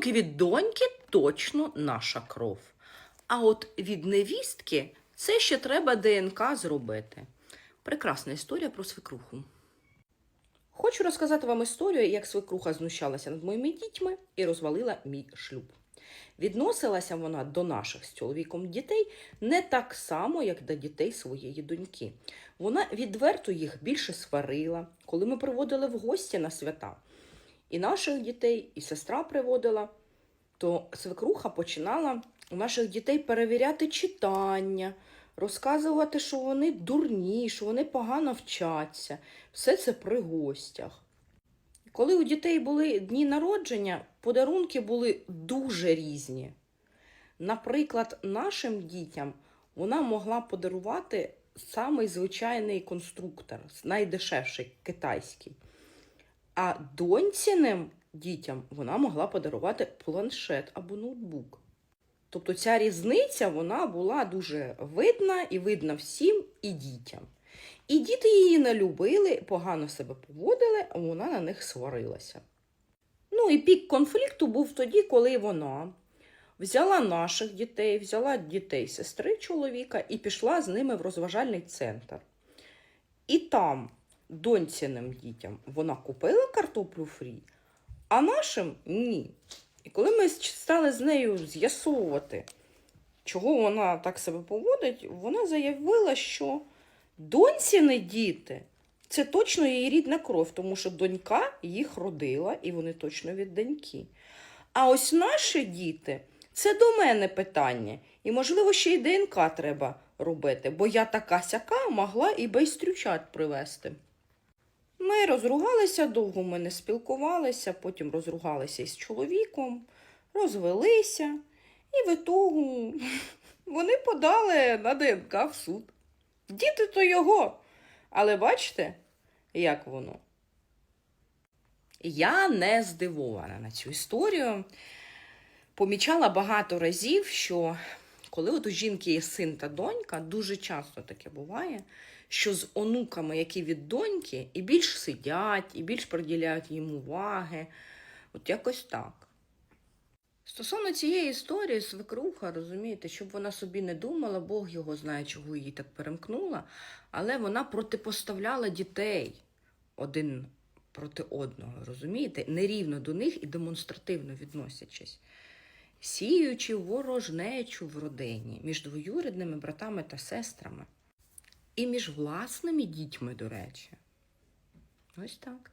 Подарунки від доньки точно наша кров. А от від невістки це ще треба ДНК зробити. Прекрасна історія про свекруху. Хочу розказати вам історію, як свекруха знущалася над моїми дітьми і розвалила мій шлюб. Відносилася вона до наших з чоловіком дітей не так само, як до дітей своєї доньки. Вона відверто їх більше сварила, коли ми приводили в гості на свята. І наших дітей, і сестра приводила, то свекруха починала у наших дітей перевіряти читання, розказувати, що вони дурні, що вони погано вчаться. Все це при гостях. Коли у дітей були дні народження, подарунки були дуже різні. Наприклад, нашим дітям вона могла подарувати самий звичайний конструктор, найдешевший китайський. А доньціним дітям вона могла подарувати планшет або ноутбук. Тобто ця різниця вона була дуже видна і видна всім і дітям. І діти її не любили, погано себе поводили, а вона на них сварилася. Ну і пік конфлікту був тоді, коли вона взяла наших дітей, взяла дітей сестри чоловіка і пішла з ними в розважальний центр. І там доньцяним дітям вона купила картоплю фрі, а нашим ні. І коли ми стали з нею з'ясовувати, чого вона так себе поводить, вона заявила, що доньціни діти це точно її рідна кров, тому що донька їх родила, і вони точно від доньки. А ось наші діти це до мене питання. І, можливо, ще й ДНК треба робити, бо я така сяка могла і байстрючат привезти. Ми розругалися, довго ми не спілкувалися, потім розругалися із чоловіком, розвелися, і в ітогу вони подали на ДНК в суд. Діти то його. Але бачите, як воно? Я не здивована на цю історію. Помічала багато разів, що коли от у жінки є син та донька, дуже часто таке буває, що з онуками, які від доньки, і більш сидять, і більш приділяють їм уваги. От якось так. Стосовно цієї історії, свекруха, розумієте, щоб вона собі не думала, Бог його знає, чого її так перемкнула, але вона протипоставляла дітей один проти одного, розумієте, нерівно до них і демонстративно відносячись, сіючи ворожнечу в родині між двоюрідними братами та сестрами, і між власними дітьми, до речі. Ось так.